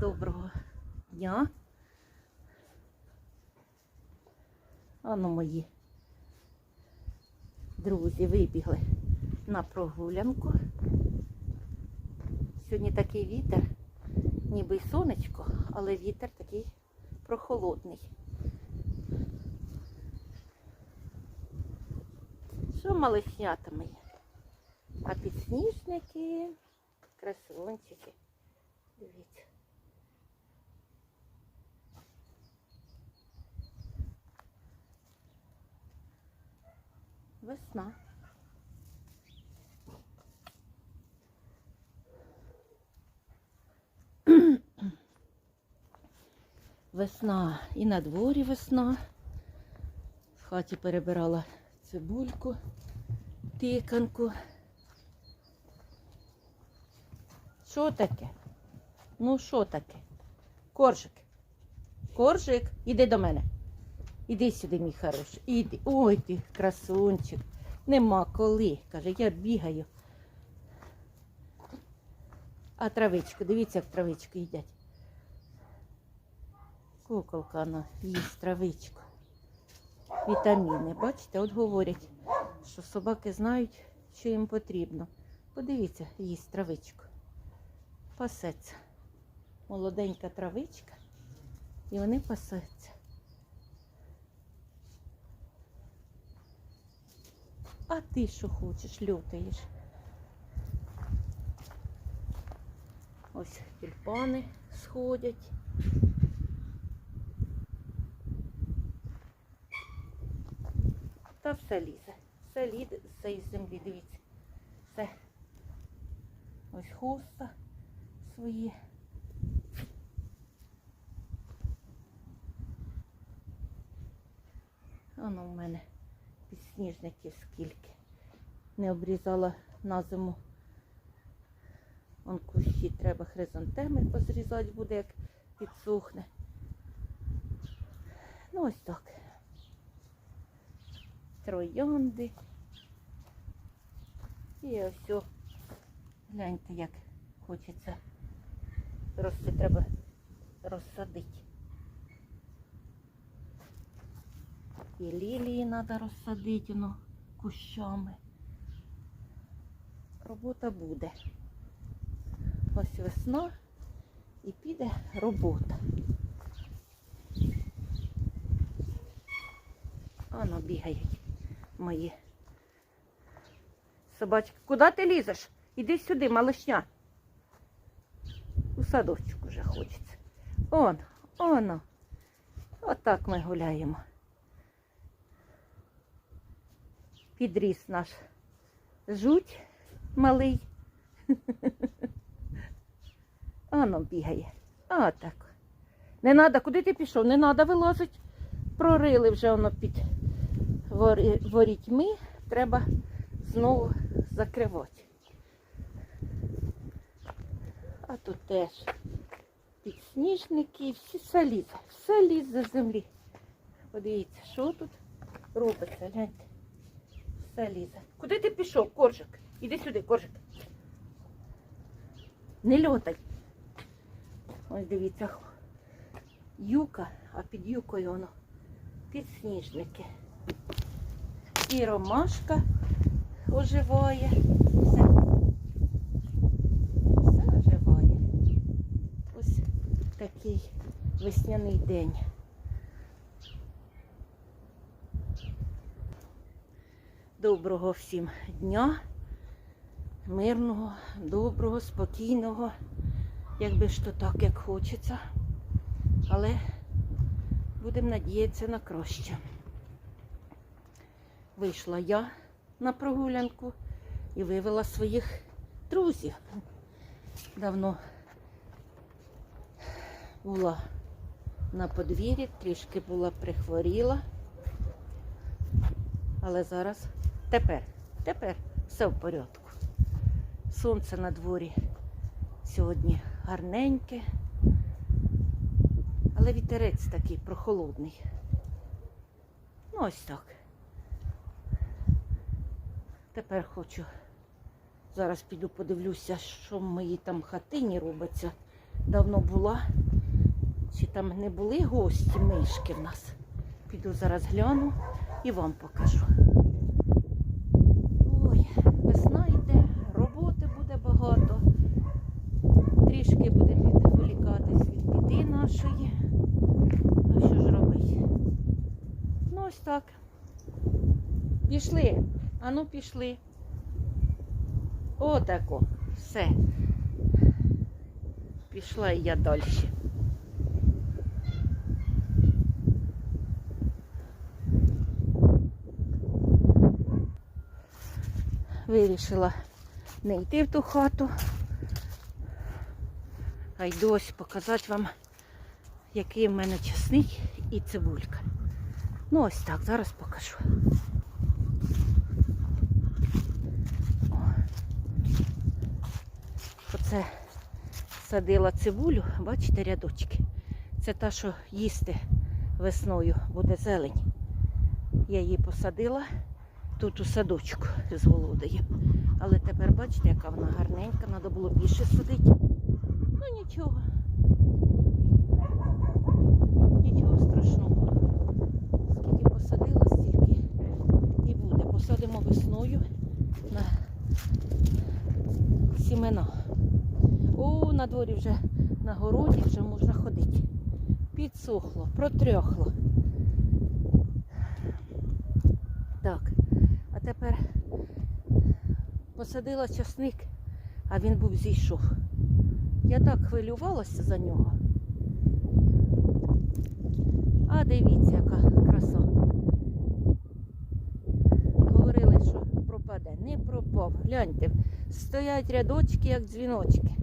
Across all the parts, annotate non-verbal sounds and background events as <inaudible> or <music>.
Доброго дня. Ану мої друзі вибігли на прогулянку. Сьогодні такий вітер, ніби й сонечко, але вітер такий прохолодний. Що малишнята мої? А підсніжники, красунчики. Дивіться. Весна. Весна і на дворі весна. В хаті перебирала цибульку, тиканку. Що таке? Ну, що таке? Коржик. Коржик, іди до мене. Іди сюди, мій хороший. Іди. Ой ти, красунчик. Нема коли. Каже, я бігаю. А травичку, дивіться, як травичку їдять. Куколка вона їсть травичку. Вітаміни. Бачите, от говорять, що собаки знають, що їм потрібно. Подивіться, їсть травичку. Пасеться. Молоденька травичка. І вони пасуться. А ти що хочеш, льотаєш? Ось тюльпани сходять. Та все лізе. Все лізе з цієї землі, дивіться. Все. Ось хуста свої. Воно в мене підсніжників скільки. Не обрізала на зиму. Вон кущі треба хризантеми позрізати буде, як підсохне. Ну ось так. Троянди. І ось. Гляньте, як хочеться. Рости треба розсадити. І лілії треба розсадити ну, кущами. Робота буде. Ось весна і піде робота. Воно бігають мої собачки. Куди ти лізеш? Іди сюди, малишня. У садочок уже хочеться. Он, оно. Отак ми гуляємо. Підріс наш жуть малий. <laughs> Оно бігає. Отак. Не треба, куди ти пішов? Не треба вилазить. Прорили вже воно під ворітьми. Треба знову закривати. А тут теж підсніжники, всі все лізе, все лізе з землі. Подивіться, що тут робиться, гляньте. Все лізе. Куди ти пішов, коржик? Іди сюди, коржик. Не льотай. Ось дивіться, юка, а під юкою воно підсніжники. І ромашка оживає. Все. Все оживає. Ось такий весняний день. Доброго всім дня, мирного, доброго, спокійного, якби ж то так, як хочеться. Але будемо надіятися на краще. Вийшла я на прогулянку і вивела своїх друзів. Давно була на подвір'ї, трішки була прихворіла. Але зараз тепер, тепер все в порядку. Сонце на дворі сьогодні гарненьке, але вітерець такий прохолодний. Ну, ось так. Тепер хочу. Зараз піду подивлюся, що в моїй там хатині робиться. давно була. Чи там не були гості мишки в нас. Піду зараз гляну і вам покажу. Ой, весна йде, роботи буде багато. Трішки будемо відволікатись від біди нашої. А що ж робити? Ну ось так. Пішли. Ану пішли. Отако. Все. Пішла і я далі. Вирішила не йти в ту хату, а йду ось показати вам, який в мене часник і цибулька. Ну ось так, зараз покажу. Оце садила цибулю, бачите, рядочки. Це та, що їсти весною буде зелень. Я її посадила тут у садочку з Володою. Але тепер бачите, яка вона гарненька, треба було більше садити. Ну нічого. Нічого страшного. Скільки посадила, стільки і буде. Посадимо весною на сімена. О, вже на городі вже можна ходити. Підсохло, протрьохло. Так, а тепер посадила часник, а він був зійшов. Я так хвилювалася за нього. А дивіться, яка краса. Говорили, що пропаде. Не пропав. Гляньте, стоять рядочки, як дзвіночки.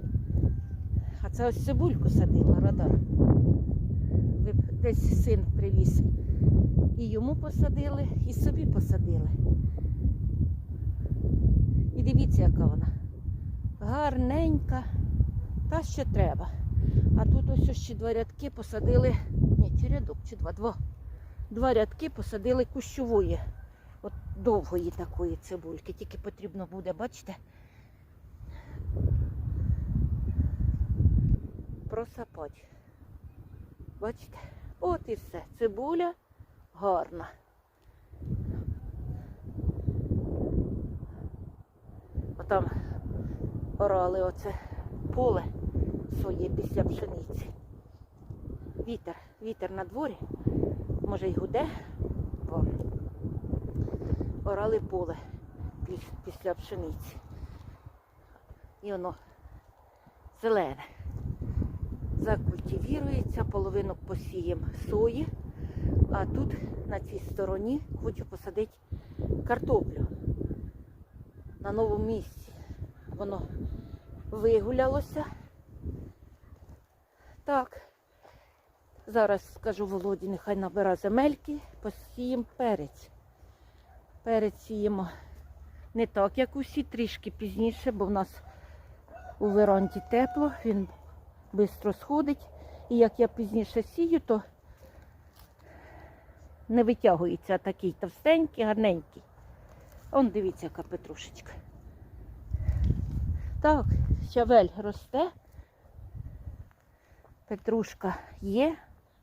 Це ось цибульку садила, б Десь син привіз. І йому посадили, і собі посадили. І дивіться, яка вона. Гарненька, та що треба. А тут ось ще два рядки посадили. Ні, чи рядок, чи два, два. Два рядки посадили кущової. От довгої такої цибульки. Тільки потрібно буде, бачите? Просапати. Бачите? От і все. Цибуля гарна. Отам орали оце поле своє після пшениці. Вітер, вітер на дворі, може й гуде, бо орали поле після пшениці. І воно зелене. Закультивірується, половину посіємо сої, а тут на цій стороні хочу посадити картоплю на новому місці. Воно вигулялося. Так. Зараз скажу Володі, нехай набира земельки, посіємо перець. Перець сіємо не так, як усі, трішки пізніше, бо в нас у веранді тепло, він швидко сходить. І як я пізніше сію, то не витягується такий товстенький, гарненький. Он дивіться, яка петрушечка. Так, щавель росте. Петрушка є,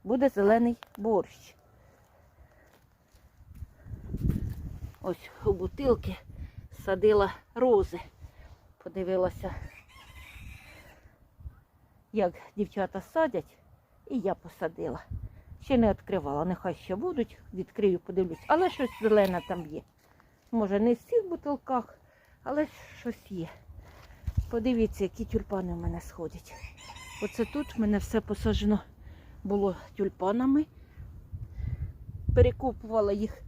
буде зелений борщ. Ось у бутилки садила рози. Подивилася, як дівчата садять, і я посадила. Ще не відкривала, нехай ще будуть, відкрию, подивлюсь. Але щось зелене там є. Може, не в всіх бутилках, але щось є. Подивіться, які тюльпани в мене сходять. Оце тут в мене все посаджено було тюльпанами. Перекупувала їх,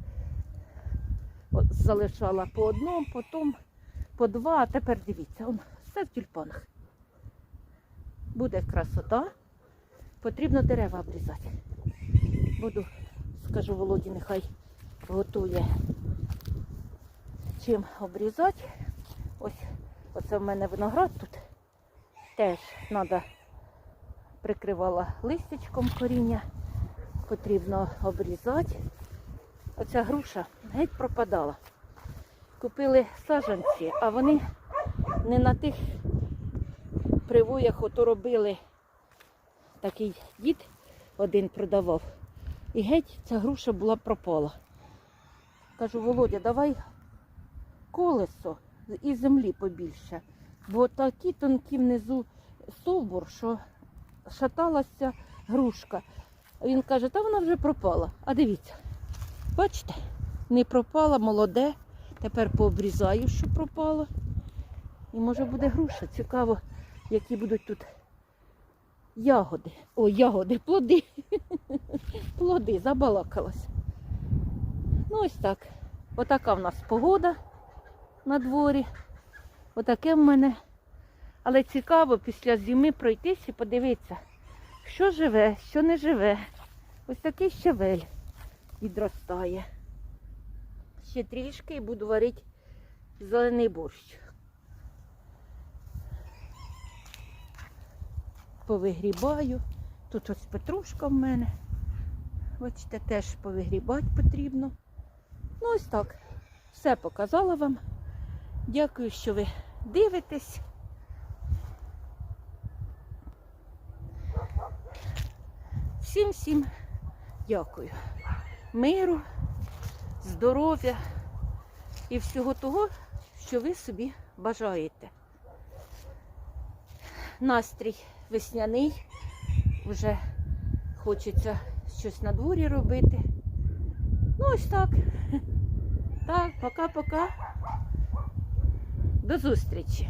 залишала по одному, потім по два, а тепер дивіться, все в тюльпанах. Буде красота. Потрібно дерева обрізати. Буду, скажу Володі, нехай готує чим обрізати. Ось оце в мене виноград тут. Теж треба прикривала листячком коріння. Потрібно обрізати. Оця груша геть пропадала. Купили саджанці, а вони не на тих привоях ото робили такий дід один продавав. І геть ця груша була пропала. Кажу, Володя, давай колесо і землі побільше. Бо такі тонкі внизу стовбур, що шаталася грушка. Він каже, та вона вже пропала. А дивіться, бачите, не пропала, молоде. Тепер пообрізаю, що пропало. І може буде груша. Цікаво, які будуть тут ягоди. О, ягоди, плоди. <laughs> Плоди, забалакалась. Ну ось так. Отака в нас погода на дворі. Отаке в мене. Але цікаво після зими пройтись і подивитися, що живе, що не живе. Ось такий щавель відростає. Ще трішки і буду варити зелений борщ. Повигрібаю. Тут ось петрушка в мене. Бачите, теж повигрібати потрібно. Ну, ось так. Все показала вам. Дякую, що ви дивитесь. Всім всім дякую. Миру, здоров'я і всього того, що ви собі бажаєте. Настрій весняний, вже хочеться щось на дворі робити. Ну, ось так. Так, пока-пока. До зустрічі.